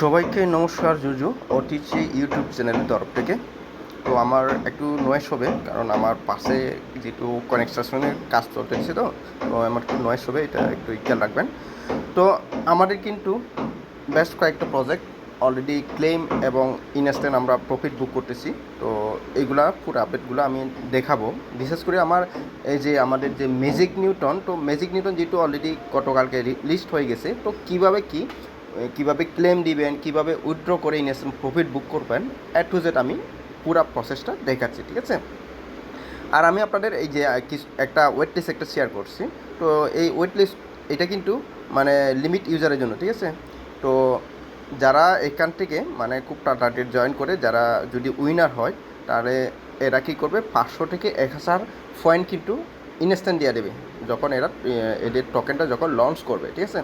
সবাইকে নমস্কার, জুজু। OTC YouTube চ্যানেলের তরফ থেকে। তো আমার একটু নয়েস হবে, কারণ আমার পাশে যেটু কনেকশনের কাজ চলতেছে তো তো আমার একটু নয়েস হবে, এটা একটু খেয়াল রাখবেন। তো আমাদের কিন্তু বেশ কয়েকটা প্রজেক্ট অলরেডি ক্লেম এবং ইনস্ট্যান্ট আমরা প্রফিট বুক করতেছি। তো এইগুলা পুরো আপডেটগুলো আমি দেখাবো। বিশেষ করে আমার এই যে আমাদের যে ম্যাজিক নিউটন তো ম্যাজিক নিউটন যেহেতু অলরেডি গতকালকে লিস্ট হয়ে গেছে, তো কীভাবে কি কীভাবে ক্লেম দিবেন, কীভাবে উইথড্র করে ইনভেস্টমেন্ট প্রফিট বুক করবেন অ্যাট টু জেড আমি পুরো প্রসেসটা দেখাচ্ছি, ঠিক আছে? আর আমি আপনাদের এই যে একটা ওয়েট লিস্ট একটা শেয়ার করছি। তো এই ওয়েট লিস্ট এটা কিন্তু মানে লিমিট ইউজারের জন্য, ঠিক আছে? তো যারা এখান থেকে মানে খুব টাটাটের জয়েন করে, যারা যদি উইনার হয়, তাহলে এরা কী করবে? পাঁচশো থেকে এক হাজার পয়েন্ট কিন্তু ইনস্ট্যান্ট দিয়ে দেবে। যখন এরা, এদের টোকেনটা যখন লঞ্চ করবে, ঠিক আছে?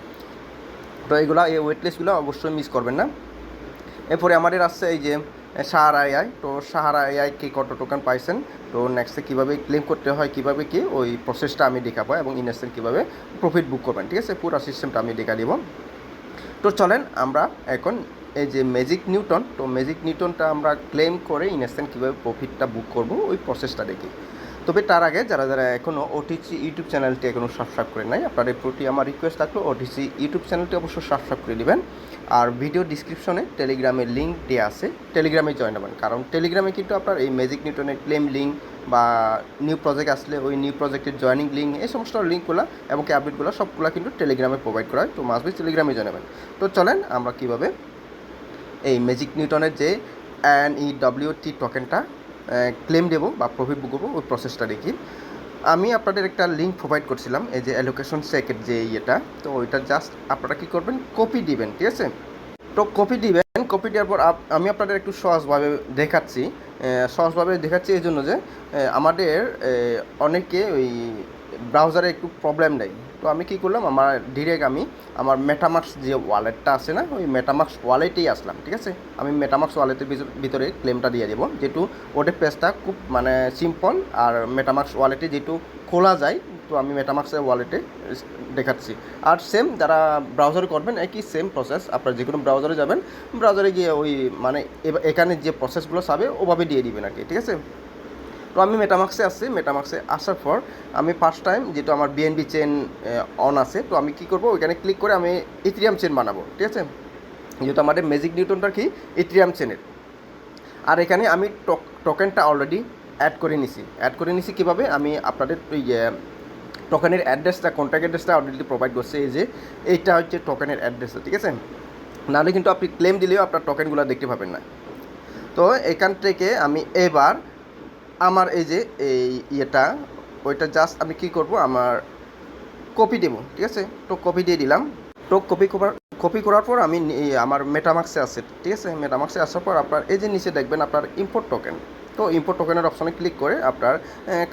তো এইগুলো, এই ওয়েট লিস্টগুলো অবশ্যই মিস করবেন না। এরপরে আমাদের আসছে এই যে সাহারা এআই তো সাহারা এআই কি কত টোকেন পাইছেন? তো নেক্সটে কীভাবে ক্লেম করতে হয়, কীভাবে কি, ওই প্রসেসটা আমি দেখাবো এবং ইনভেস্টমেন্ট কীভাবে প্রফিট বুক করবেন, ঠিক আছে? পুরো সিস্টেমটা আমি দেখা দিব। তো চলেন আমরা এখন এই যে ম্যাজিক নিউটন তো ম্যাজিক নিউটনটা আমরা ক্লেম করে ইনভেস্টমেন্ট কীভাবে প্রফিটটা বুক করব, ওই প্রসেসটা দেখি। তবে তার আগে যারা যারা এখনও ওটিসি ইউটিউব চ্যানেলটি এখনও সাবস্ক্রাইব করে নাই, আপনাদের প্রতি আমার রিকোয়েস্ট থাকল ওটিসি ইউটিউব চ্যানেলটি অবশ্যই সাবস্ক্রাইব করে নেবেন আর ভিডিও ডিসক্রিপশনে টেলিগ্রামের লিঙ্ক দেওয়া আছে। টেলিগ্রামে জয়েন হবেন। কারণ টেলিগ্রামে কিন্তু আপনার এই ম্যাজিক নিউটনের ক্লেম লিঙ্ক বা নিউ প্রজেক্ট আসলে ওই নিউ প্রজেক্টের জয়নিং লিঙ্ক এই সমস্ত লিঙ্কগুলো এবং আপডেটগুলো সবগুলো কিন্তু টেলিগ্রামে প্রোভাইড করা হয়। তো মাসবি টেলিগ্রামে জয়েন হবেন। তো চলেন আমরা কীভাবে এই ম্যাজিক নিউটনের যে এন ই ডব্লিউ টি টোকেনটা ক্লেম দেবো বা প্রফিট বুক করব ওই প্রসেসটা দেখি। আমি আপনাদের একটা লিঙ্ক প্রোভাইড করছিলাম, এই যে অ্যালোকেশন সেকের যে ইয়েটা, তো ওইটা জাস্ট আপনারা কী করবেন কপি দিবেন, ঠিক আছে? তো কপি দিবেন কপি দেওয়ার পর আমি আপনাদের একটু সহজভাবে দেখাচ্ছি সহজভাবে দেখাচ্ছি এই জন্য যে আমাদের অনেকে ওই ব্রাউজারে একটু প্রবলেম নেই। তো আমি কি করলাম, আমার ডিরেক্ট আমি আমার মেটামাক্স যে ওয়ালেটটা আছে না, ওই মেটামাক্স ওয়ালেটেই আসলাম, ঠিক আছে? আমি মেটামাক্স ওয়ালেটের ভিতর- ক্লেমটা দিয়ে দেবো। যেহেতু ওদের পেজটা খুব মানে সিম্পল আর মেটামাক্স ওয়ালেটে যেহেতু খোলা যায়, তো আমি মেটামাক্সের ওয়ালেটে দেখাচ্ছি। আর সেম যারা ব্রাউজারে করবেন, একই সেম প্রসেস আপনার যে কোনো ব্রাউজারে যাবেন ব্রাউজারে গিয়ে ওই মানে এখানে যে প্রসেসগুলো সাবে ওভাবে দিয়ে দিবেন আর কি, ঠিক আছে? তো আমি মেটামাক্সে আসছি মেটামাক্সে আসার পর আমি ফার্স্ট টাইম যেহেতু আমার বিএনবি চেন অন আছে, তো আমি কি করব? ওইখানে ক্লিক করে আমি ইথিরিয়াম চেন বানাবো, ঠিক আছে? যেহেতু আমাদের ম্যাজিক নিউটনটা কি? ইথিরিয়াম চেনের আর এখানে আমি টোকেনটা অলরেডি অ্যাড করে নিছি। অ্যাড করে নিছি কীভাবে? আমি আপনাদের ওই টোকেনের অ্যাড্রেসটা কন্ট্যাক্ট অ্যাড্রেসটা অলরেডি প্রোভাইড করছে। এই যে, এইটা হচ্ছে টোকেনের অ্যাড্রেসটা ঠিক আছে? নাহলে কিন্তু আপনি ক্লেম দিলেও আপনার টোকেনগুলো দেখতে পাবেন না। তো এখান থেকে আমি এবার আমার এই যে, এই ইয়েটা, ওইটা জাস্ট আমি কি করব, আমার কপি দেব, ঠিক আছে? তো কপি দিয়ে দিলাম। তো কপি করার কপি করার পর আমি আমার মেটামাক্সে আছে, ঠিক আছে? মেটামাক্সে আসার পর আপনার এই যে নিচে দেখবেন আপনার ইম্পোর্ট টোকেন তো ইম্পোর্ট টোকেনের অপশনে ক্লিক করে আপনার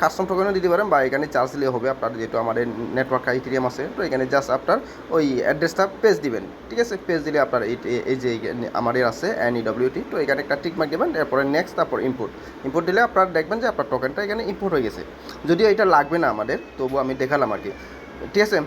কাস্টম টোকেনও দিতে পারেন বা এখানে চার্জ দিলে হবে আপনার যেহেতু আমাদের নেটওয়ার্ক ক্রাইটেরিয়াম আছে। তো এখানে জাস্ট আপনার ওই অ্যাড্রেসটা পেজ দিবেন। ঠিক আছে? পেজ দিলে আপনার এই যে আমাদের আছে এন ইডব্লিউটি তো এখানে একটা টিক মার্ক দেবেন, এরপরে নেক্সট তারপর ইম্পোর্ট ইম্পোর্ট দিলে আপনার দেখবেন যে আপনার টোকেনটা এখানে ইম্পোর্ট হয়ে গেছে। যদিও এটা লাগবে না আমাদের তবু আমি দেখালাম আর কি। ঠিক আছে?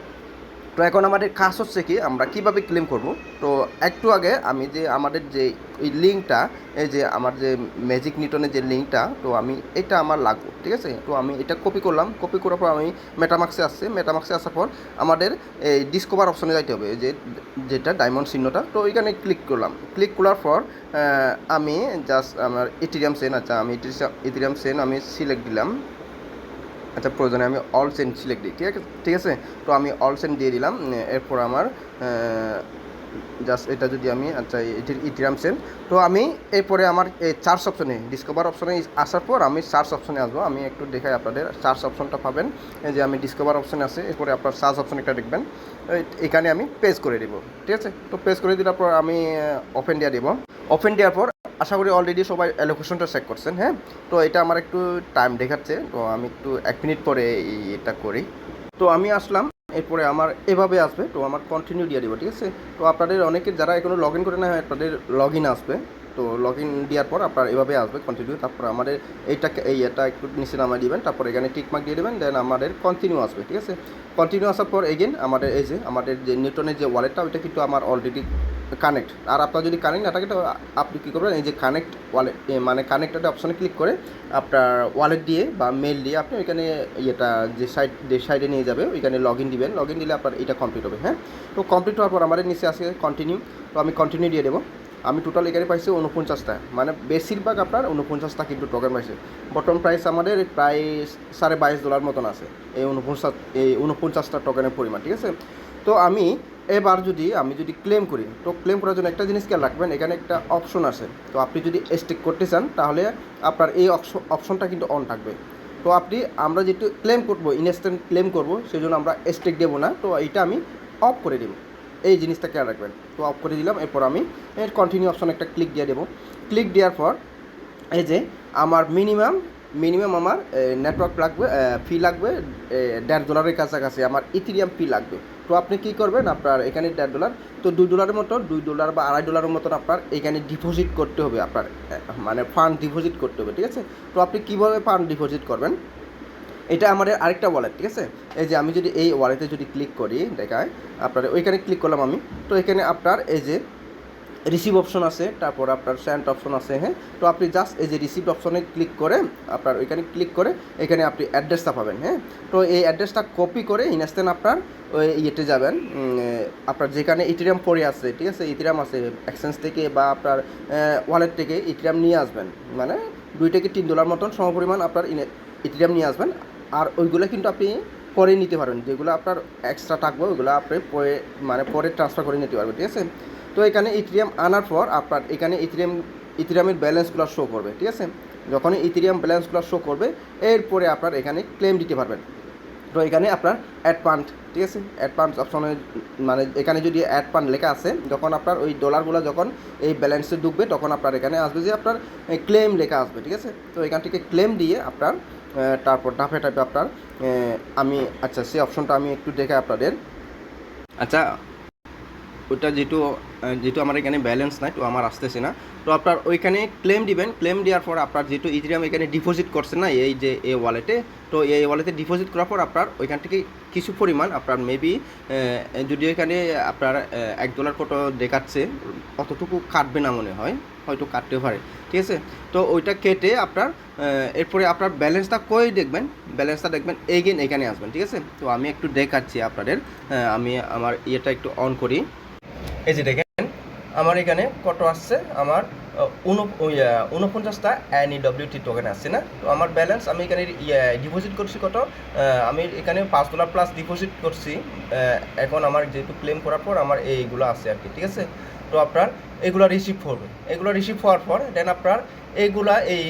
তো এখন আমাদের কাজ হচ্ছে কি, আমরা কীভাবে ক্লেম করব? তো একটু আগে আমি যে আমাদের যে এই লিঙ্কটা এই যে আমার যে ম্যাজিক নিউটনের যে লিঙ্কটা তো আমি এটা আমার লাগবে, ঠিক আছে? তো আমি এটা কপি করলাম কপি করার পর আমি মেটামাক্সে আসছে। মেটামাক্সে আসার পর আমাদের এই ডিসকভার অপশনে যাইতে হবে, যে যেটা ডায়মন্ড চিহ্নটা। তো ওইখানে ক্লিক করলাম। ক্লিক করার পর আমি জাস্ট আমার ইথিরিয়াম সেন আচ্ছা আমি ইথিরিয়াম সেন আমি সিলেক্ট দিলাম। আচ্ছা প্রয়োজনে আমি অল সেন্ড সিলেক্ট দিই, ঠিক আছে? ঠিক আছে? তো আমি অল সেন্ড দিয়ে দিলাম এরপর আমার জাস্ট এটা যদি আমি আচ্ছা ইটিরাম সেন্ড তো আমি এরপরে আমার এই চার্জ অপশনে ডিসকভার অপশনে আসার পর আমি চার্জ অপশনে আসব। আমি একটু দেখাই আপনাদের চার্জ অপশনটা পাবেন যে আমি ডিসকভার অপশনে আছে, এরপরে আপনার চার্জ অপশন একটা দেখবেন এখানে আমি পেজ করে দিব, ঠিক আছে? তো পেজ করে দেওয়ার পর আমি ওপেন দিয়ে দিব। ওপেন দেওয়ার পর আশা করি অলরেডি সবাই অ্যালোকেশনটা চেক করছেন হ্যাঁ? তো এটা আমার একটু টাইম দেখাচ্ছে, তো আমি একটু এক মিনিট পরে এটা করি। তো আমি আসলাম, এরপরে আমার এভাবে আসবে, তো আমার কন্টিনিউ দিয়ে দিব, ঠিক আছে? তো আপনাদের অনেকে যারা এখনও লগ ইন করে না আপনাদের লগ ইন আসবে। তো লগ ইন দেওয়ার পর আপনার এভাবে আসবে কন্টিনিউ তারপর আমাদের এইটাকে, এই এটা একটু নিচে নামায় দিবেন, তারপর এখানে টিকমার্ক দিয়ে দেবেন দেন আমাদের কন্টিনিউ আসবে, ঠিক আছে? কন্টিনিউ আসার পর এগেন আমাদের এই যে, আমাদের যে নিউটনের যে ওয়ালেটটা ওইটা কিন্তু আমার অলরেডি কানেক্ট আর আপনার যদি কানেক্ট না থাকে, তো আপনি কী করবেন? এই যে কানেক্ট ওয়ালেট মানে কানেক্টেড অপশানে ক্লিক করে আপনার ওয়ালেট দিয়ে বা মেল দিয়ে আপনি ওইখানে ইয়েটা যে সাইড যে সাইডে নিয়ে যাবে, ওইখানে লগ ইন দিবেন। লগ ইন দিলে আপনার এটা কমপ্লিট হবে হ্যাঁ? তো কমপ্লিট হওয়ার পর আমাদের নিচে আসে কন্টিনিউ তো আমি কন্টিনিউ দিয়ে দেবো। আমি টোটাল এখানে পাইছি উনপঞ্চাশটা মানে বেশিরভাগ আপনার উনপঞ্চাশটা কিন্তু টোকেন পাইছে। বটম প্রাইস আমাদের প্রায় সাড়ে বাইশ ডলার মতন আছে। এই উনপঞ্চাশ এই উনপঞ্চাশটা টোকেনের পরিমাণ, ঠিক আছে? তো আমি এবার যদি আমি যদি ক্লেম করি, তো ক্লেম করার জন্য একটা জিনিস খেয়াল রাখবেন, এখানে একটা অপশন আছে। তো আপনি যদি স্টিক করতে চান, তাহলে আপনার এই অপশনটা কিন্তু অন থাকবে। তো আপনি, আমরা যেহেতু ক্লেম করব ইনস্ট্যান্ট ক্লেম করব সেই জন্য আমরা স্টিক দেবো না, তো এইটা আমি অফ করে দেবো। এই জিনিসটা খেয়াল রাখবেন। তো অফ করে দিলাম, এরপর আমি কন্টিনিউ অপশন একটা ক্লিক দিয়ে দেবো। ক্লিক দেওয়ার পর, এই যে, আমার মিনিমাম মিনিমাম আমার নেটওয়ার্ক লাগবে ফি লাগবে দেড় ডলারের কাছাকাছি আমার ইথিরিয়াম ফি লাগবে। তো আপনি কী করবেন? আপনার এখানে দেড় ডলার তো দুই ডলারের মতো, দুই ডলার বা আড়াই ডলারের মতন আপনার এখানে ডিপোজিট করতে হবে আপনার মানে ফান্ড ডিপোজিট করতে হবে, ঠিক আছে? তো আপনি কীভাবে ফান্ড ডিপোজিট করবেন? এটা আমাদের আরেকটা ওয়ালেট ঠিক আছে? এই যে আমি যদি এই ওয়ালেটে যদি ক্লিক করি, দেখায়, আপনার ওইখানে ক্লিক করলাম আমি, তো এখানে আপনার এই যে রিসিভ অপশন আছে, তারপর আপনার স্যান্ড অপশন আছে হ্যাঁ? তো আপনি জাস্ট এই যে রিসিভ অপশনে ক্লিক করে, আপনার ওইখানে ক্লিক করে, এখানে আপনি অ্যাড্রেসটা পাবেন হ্যাঁ? তো এই অ্যাড্রেসটা কপি করে ইনস্ট্যান্ট আপনার ওই ইয়েতে যাবেন আপনার যেখানে ইথিরিয়াম পড়ে আছে, ঠিক আছে? ইথিরিয়াম আছে এক্সচেঞ্জ থেকে বা আপনার ওয়ালেট থেকে ইথিরিয়াম নিয়ে আসবেন। মানে দুই থেকে তিন ডলার মতন সমপরিমাণ আপনার ইথিরিয়াম নিয়ে আসবেন। আর ওইগুলো কিন্তু আপনি পরে নিতে পারবেন। যেগুলো আপনার এক্সট্রা থাকবে, ওইগুলো আপনি পরে মানে পরে ট্রান্সফার করে নিতে পারবেন, ঠিক আছে? তো এখানে ইথিরিয়াম আনার পর আপনার এখানে ইথিরিয়াম, ইথিরিয়ামের ব্যালেন্সগুলো শো করবে, ঠিক আছে? যখন ইথিরিয়াম ব্যালেন্সগুলো শো করবে, এরপরে আপনার এখানে ক্লেম দিতে পারবেন। তো এখানে আপনার অ্যাড পান্ট ঠিক আছে? অ্যাড পান্ট অপশনে মানে এখানে যদি অ্যাড পান্ট লেখা আছে, যখন আপনার ওই ডলারগুলো যখন এই ব্যালেন্সে ঢুকবে, তখন আপনার এখানে আসবে যে আপনার ক্লেম লেখা আসবে, ঠিক আছে? তো এখান থেকে ক্লেম দিয়ে আপনার তারপর ডাফে টাইপে আপনার আমি আচ্ছা সেই অপশনটা আমি একটু দেখে আপনাদের। আচ্ছা ওইটা যেহেতু যেহেতু আমার এখানে ব্যালেন্স নাই, তো আমার আসতেছে না। তো আপনার ওইখানে ক্লেম দিবেন ক্লেম দেওয়ার পর আপনার যেহেতু ইথিরিয়াম এখানে ডিপোজিট করছেন না, এই যে এই ওয়ালেটে তো এই ওয়ালেটে ডিপোজিট করার পর আপনার ওইখান থেকে কিছু পরিমাণ আপনার মেবি যদি এখানে আপনার এক ডলার কত দেখাচ্ছে, অতটুকু কাটবে না মনে হয়, হয়তো কাটতে পারে, ঠিক আছে? তো ওইটা কেটে আপনার এরপরে আপনার ব্যালেন্সটা কই দেখবেন? ব্যালেন্সটা দেখবেন এগেন এখানে আসবেন, ঠিক আছে? তো আমি একটু দেখাচ্ছি আপনাদের আমি আমার ইয়েটা একটু অন করি। এই যে দেখেন। আমার এখানে কত আসছে? আমার উনপঞ্চাশটা ডব্লিউটি টোকেন আসছে না? তো আমার ব্যালেন্স আমি এখানে ডিপোজিট করছি কত? আমি এখানে পাঁচ ডলার প্লাস ডিপোজিট করছি। এখন আমার যেহেতু ক্লেম করার পর আমার এইগুলো আছে আর কি, ঠিক আছে? তো আপনার এগুলো রিসিভ করবে। এগুলো রিসিভ হওয়ার পর দেন আপনার এইগুলা এই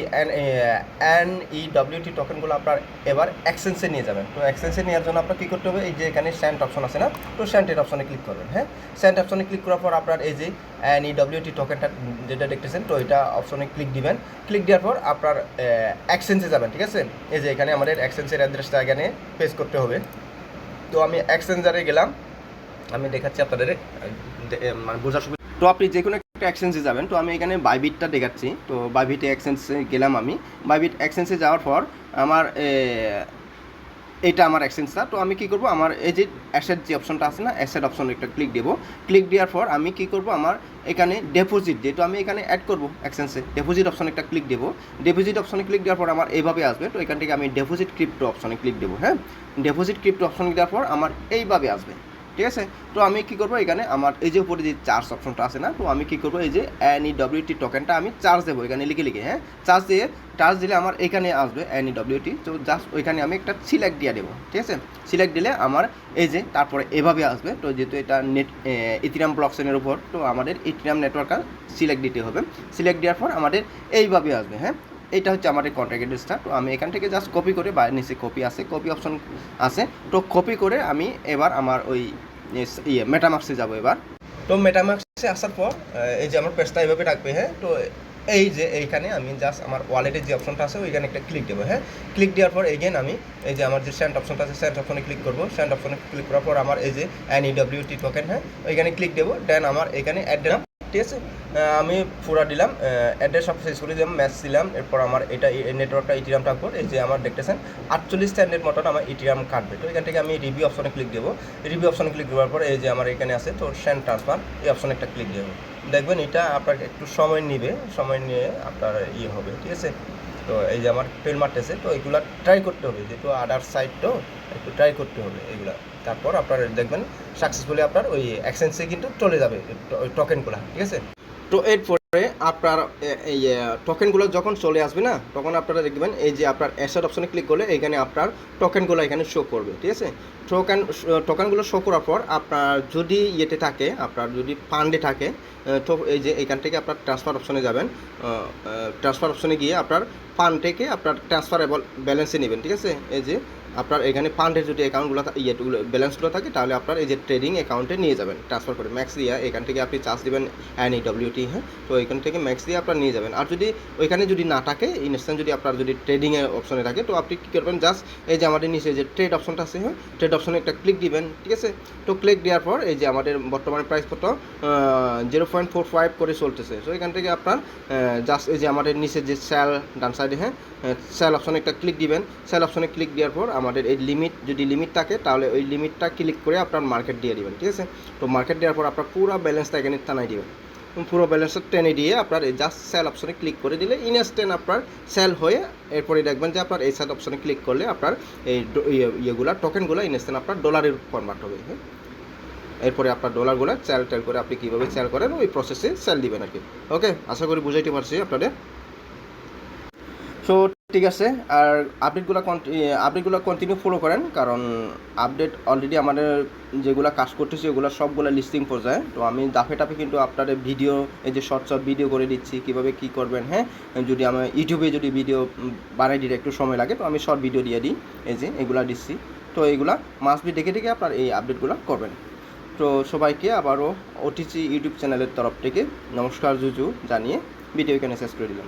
এন ই ডব্লিউটি টোকেনগুলো আপনার এবার এক্সচেঞ্জে নিয়ে যাবেন। তো এক্সচেঞ্জে নেওয়ার জন্য আপনার কী করতে হবে? এই যে এখানে স্যান্ড অপশন আছে না? তো স্যান্ডের অপশনে ক্লিক করবেন হ্যাঁ? স্যান্ড অপশনে ক্লিক করার পর আপনার এই যে এন ই ডব্লিউটি টোকেনটা যেটা দেখতেছেন, তো এটা অপশনে ক্লিক দিবেন। ক্লিক দেওয়ার পর আপনার এক্সচেঞ্জে যাবেন, ঠিক আছে? এই যে এখানে আমাদের এক্সচেঞ্জের অ্যাড্রেসটা এখানে পেস করতে হবে। তো আমি এক্সচেঞ্জারে গেলাম। আমি দেখাচ্ছি আপনাদের মানে বোঝার তো আপনি যে কোনো একটা এক্সচেঞ্জে যাবেন, তো আমি এখানে বাইবিটটা দেখাচ্ছি। তো বাইবিটে এক্সচেঞ্জে গেলাম আমি। বাইবিট এক্সচেঞ্জে যাওয়ার পর আমার এটা আমার এক্সচেঞ্জটা তো আমি কি করব? আমার এই যে অ্যাসেট যে অপশনটা আছে না অ্যাসেট অপশন একটা ক্লিক দেবো। ক্লিক দেওয়ার পর আমি কি করব? আমার এখানে ডেপোজিট যেহেতু আমি এখানে অ্যাড করব এক্সচেঞ্জে ডেপোজিট অপশনে একটা ক্লিক দেবো। ডেপোজিট অপশনে ক্লিক দেওয়ার পর আমার এইভাবে আসবে। তো এখান থেকে আমি ডেপোজিট ক্রিপ্টো অপশনে ক্লিক দেবো হ্যাঁ? ডেপোজিট ক্রিপ্টো অপশনে দেওয়ার পর আমার এইভাবে আসবে। ঠিক আছে? তো আমি কি করব এখানে আমার এই যে উপরে যে চার্জ অপশনটা আছে না, তো আমি কি করব এই যে এন ই ডব্লিউটি টোকেনটা আমি চার্জ দেবো এখানে লিখে লিখে হ্যাঁ? চার্জ দিয়ে চার্জ দিলে আমার এখানে আসবে এন ই ডব্লিউটি তো জাস্ট ওইখানে আমি একটা সিলেক্ট দিয়ে দেবো, ঠিক আছে? সিলেক্ট দিলে আমার এই যে তারপরে এভাবে আসবে, তো যেহেতু এটা নেট ইথিরাম ব্লকসেনের উপর, তো আমাদের ইথিরাম নেটওয়ার্ক সিলেক্ট দিতে হবে। সিলেক্ট দেওয়ার পর আমাদের এইভাবে আসবে হ্যাঁ? এইটা হচ্ছে আমাদের কন্ট্যাক্ট অ্যাড্রেসটা তো আমি এখান থেকে জাস্ট কপি করে বাইরে নিচে কপি আছে কপি অপশন আছে, তো কপি করে আমি এবার আমার ওই ইয়ে মেটামাক্সে যাব এবার। তো মেটামাক্সে আসার পর এই যে আমার পেজটা এইভাবে রাখবে হ্যাঁ তো এই যে এইখানে আমি জাস্ট আমার ওয়ালেটের যে অপশনটা আছে, ওইখানে একটা ক্লিক দেবো হ্যাঁ। ক্লিক দেওয়ার পর এগেন আমি এই যে আমার যে স্যান্ড অপশনটা আছে স্যান্ড অপশনে ক্লিক করব। স্যান্ড অপশনে ক্লিক করার পর আমার এই যে N E W T token হ্যাঁ ওইখানে ক্লিক দেবো। দেন আমার এখানে অ্যাড ঠিক আছে? আমি পুরা দিলাম অ্যাড্রেস সব শেষ করে দিলাম ম্যাচ দিলাম, এরপর আমার এটা নেটওয়ার্কটা ইটিরাম টাকবো এই যে আমার দেখতেছেন, আটচল্লিশ স্ট্যান্ডের মতন আমার ইটিরাম কাটবে। তো এখান থেকে আমি রিভিউ অপশনে ক্লিক দেবো। রিভিউ অপশনে ক্লিক দেওয়ার পর এই যে আমার এখানে আছে, তো সেন্ড ট্রান্সফার এই অপশনে একটা ক্লিক দেবো। দেখবেন এটা আপনার একটু সময় নিবে, সময় নিয়ে আপনার ইয়ে হবে, ঠিক আছে? তো এই যে আমার ফেল মারতেছে, তো এগুলা ট্রাই করতে হবে। যেহেতু আদার সাইড তো, একটু ট্রাই করতে হবে এগুলা। তারপর আপনার দেখবেন সাকসেসফুলি আপনার ওই এক্সেন্সে কিন্তু চলে যাবে, ওই টোকেনগুলো ঠিক আছে? তো এরপরে আপনার এই টোকেনগুলো যখন চলে আসবে না, তখন আপনারা দেখবেন এই যে আপনার অ্যাসেট অপশনে ক্লিক করলে এখানে আপনার টোকেনগুলো এখানে শো করবে, ঠিক আছে? টোকেন টোকেনগুলো শো করার পর আপনার যদি ইয়েতে থাকে, আপনার যদি ফান্ডে থাকে তো এই যে এখান থেকে আপনার ট্রান্সফার অপশনে যাবেন ট্রান্সফার অপশনে গিয়ে আপনার ফান্ড থেকে আপনার ট্রান্সফার ব্যালেন্সে নেবেন, ঠিক আছে? এই যে আপনার এখানে ফান্ডের যদি অ্যাকাউন্টগুলো ইয়েগুলো ব্যালেন্সগুলো থাকে, তাহলে আপনার এই যে ট্রেডিং অ্যাকাউন্টে নিয়ে যাবেন ট্রান্সফার করে। ম্যাক্স দিয়ে এখান থেকে আপনি চার্জ দেবেন এন ই ডব্লিউটি হ্যাঁ? তো এখান থেকে ম্যাক্স দিয়ে আপনার নিয়ে যাবেন। আর যদি ওইখানে যদি না থাকে ইনস্ট্যান্ট যদি আপনার যদি ট্রেডিংয়ের অপশনে থাকে, তো আপনি কী করবেন? জাস্ট এই যে আমাদের নিচে যে ট্রেড অপশনটা আছে হ্যাঁ? ট্রেড অপশনে একটা ক্লিক দিবেন, ঠিক আছে? তো ক্লিক দেওয়ার পর এই যে আমাদের বর্তমানে প্রাইস কত? জিরো পয়েন্ট ফোর ফাইভ করে চলতেছে। তো এখান থেকে আপনার জাস্ট এই যে আমাদের নিচে যে স্যাল ডান সাইডে হ্যাঁ? সেল অপশনে একটা ক্লিক দিবেন। সেল অপশনে ক্লিক দেওয়ার পর আমাদের এই লিমিট যদি লিমিট থাকে, তাহলে ওই লিমিটটা ক্লিক করে আপনার মার্কেট দিয়ে দিবেন, ঠিক আছে? তো মার্কেট দেওয়ার পর আপনার পুরো ব্যালেন্সটা এখানে টানাই দিবেন। পুরো ব্যালেন্সটা টেনে দিয়ে আপনার এই জাস্ট সেল অপশনে ক্লিক করে দিলে ইনস্ট্যান্ট আপনার সেল হয়ে এরপরে দেখবেন যে আপনার এই সেল অপশনে ক্লিক করলে আপনার এই ইয়ে- ইয়েগুলা টোকেনগুলো ইনস্ট্যান্ট আপনার ডলারের কনভার্ট হবে হ্যাঁ? এরপরে আপনার ডলারগুলো সেল টেল করে আপনি কীভাবে সেল করেন, ওই প্রসেসে সেল দিবেন আর কি ওকে আশা করি বুঝাইতে পারছি আপনাদের। সো ঠিক আছে, আর আপডেটগুলো আপডেটগুলো কন্টিনিউ ফলো করেন, কারণ আপডেট অলরেডি আমাদের যেগুলো কাজ করতেছি, ওগুলো সবগুলো লিস্টিং পর্যায়ে। তো আমি দাফে টাফে কিন্তু আপনাদের ভিডিও এই যে শর্ট শর্ট ভিডিও করে দিচ্ছি, কীভাবে কী করবেন হ্যাঁ? যদি আমি ইউটিউবে যদি ভিডিও বানাই দিতে একটু সময় লাগে, তো আমি শর্ট ভিডিও দিয়ে দিই, এই যে এগুলা দিচ্ছি। তো এইগুলা মাস্ট বি দেখে দেখে আপনার এই আপডেটগুলো করবেন। তো সবাইকে আবারও ওটিসি ইউটিউব চ্যানেলের তরফ থেকে নমস্কার, জুজু জানিয়ে ভিডিও এখানে শেষ করে দিলাম।